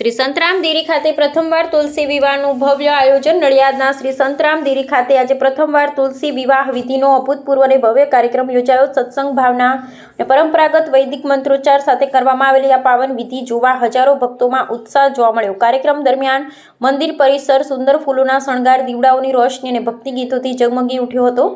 શ્રી સંતરામ દેરી ખાતે પ્રથમવાર તુલસી વિવાહનું ભવ્ય આયોજન નડિયાદના શ્રી સંતરામ દેરી ખાતે આજે પ્રથમવાર તુલસી વિવાહ વિધિનો અભૂતપૂર્વ અને ભવ્ય કાર્યક્રમ યોજાયો. સત્સંગ ભાવના અને પરંપરાગત વૈદિક મંત્રોચ્ચાર સાથે કરવામાં આવેલી આ પાવન વિધિ જોવા હજારો ભક્તોમાં ઉત્સાહ જોવા મળ્યો. કાર્યક્રમ દરમિયાન મંદિર પરિસર, સુંદર ફૂલોના શણગાર, દીવડાઓની રોશની અને ભક્તિ ગીતોથી ઝગમગી ઉઠ્યો હતો.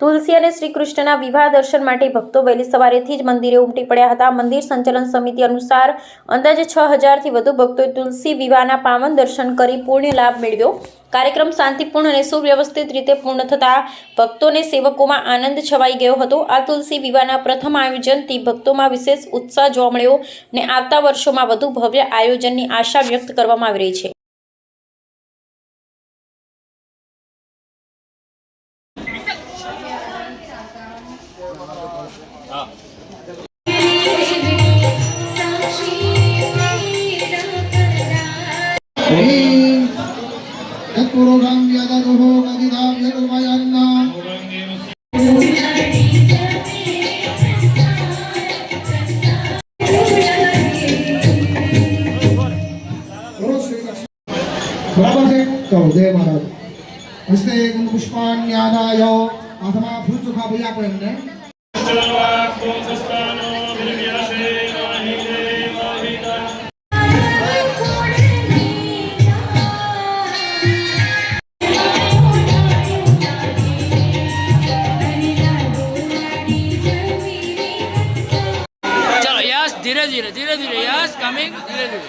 તુલસી અને શ્રી કૃષ્ણના વિવાહ દર્શન માટે ભક્તો વહેલી સવારેથી જ મંદિરે ઉમટી પડ્યા હતા. મંદિર સંચાલન સમિતિ અનુસાર અંદાજે છ હજારથી વધુ ભક્તોએ તુલસી વિવાહના પાવન દર્શન કરી પૂર્ણ લાભ મેળવ્યો. કાર્યક્રમ શાંતિપૂર્ણ અને સુવ્યવસ્થિત રીતે પૂર્ણ થતાં ભક્તોને સેવકોમાં આનંદ છવાઈ ગયો હતો. આ તુલસી વિવાહના પ્રથમ આયોજનથી ભક્તોમાં વિશેષ ઉત્સાહ જોવા મળ્યો અને આવતા વર્ષોમાં વધુ ભવ્ય આયોજનની આશા વ્યક્ત કરવામાં આવી રહી છે. જય મહારાજ હસ્તે પુષ્પાન્યાદાય હાથમાં ફૂલ ચોખા ભાઈ આપો એમને? ધીરે ધીરે ધીરે ધીરે યસ કમિંગ ધીરે ધીરે.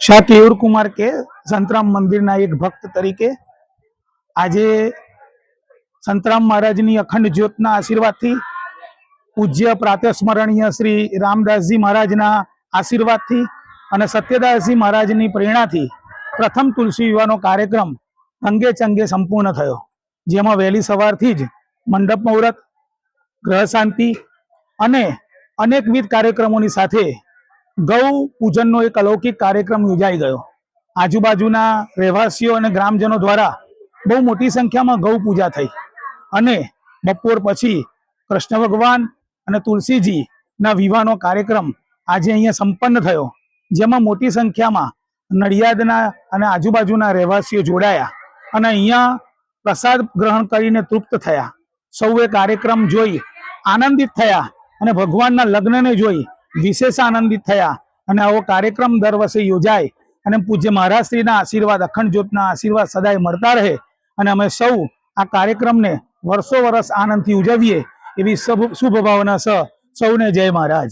શાહ કેયુર કુમાર કે સંતરામ મંદિરના એક ભક્ત તરીકે આજે સંતરામ મહારાજની અખંડ જ્યોતના આશીર્વાદથી પૂજ્ય પ્રાતસ્મરણીય શ્રી રામદાસજી મહારાજના આશીર્વાદથી અને સત્યદાસજી મહારાજની પ્રેરણાથી પ્રથમ તુલસી વિવાહનો કાર્યક્રમ અંગે ચંગે સંપૂર્ણ થયો. જેમાં વહેલી સવારથી જ મંડપ મુહૂર્ત, ગ્રહ શાંતિ અને અનેકવિધ કાર્યક્રમોની સાથે ગૌ પૂજનનો એક અલૌકિક કાર્યક્રમ યોજાઈ ગયો. આજુબાજુના રહેવાસીઓ અને ગ્રામજનો દ્વારા બહુ મોટી સંખ્યામાં ગૌ પૂજા થઈ અને બપોર પછી કૃષ્ણ ભગવાન અને તુલસીજીના વિવાહનો કાર્યક્રમ આજે અહીંયા સંપન્ન થયો. જેમાં મોટી સંખ્યામાં નડિયાદના અને આજુબાજુના રહેવાસીઓ જોડાયા અને અહીંયા પ્રસાદ ગ્રહણ કરીને તૃપ્ત થયા. સૌએ કાર્યક્રમ જોઈ, આનંદિત થયા અને ભગવાનના લગ્નને જોઈ વિશેષ આનંદિત થયા. અને આવો કાર્યક્રમ દર વર્ષે યોજાય અને પૂજ્ય મહારાજશ્રીના આશીર્વાદ, અખંડ જ્યોતના આશીર્વાદ સદાય મળતા રહે. અને અમે સૌ આ કાર્યક્રમને વર્ષો વર્ષ આનંદથી ઉજવીએ એવી શુભ ભાવના સહ સૌને જય મહારાજ.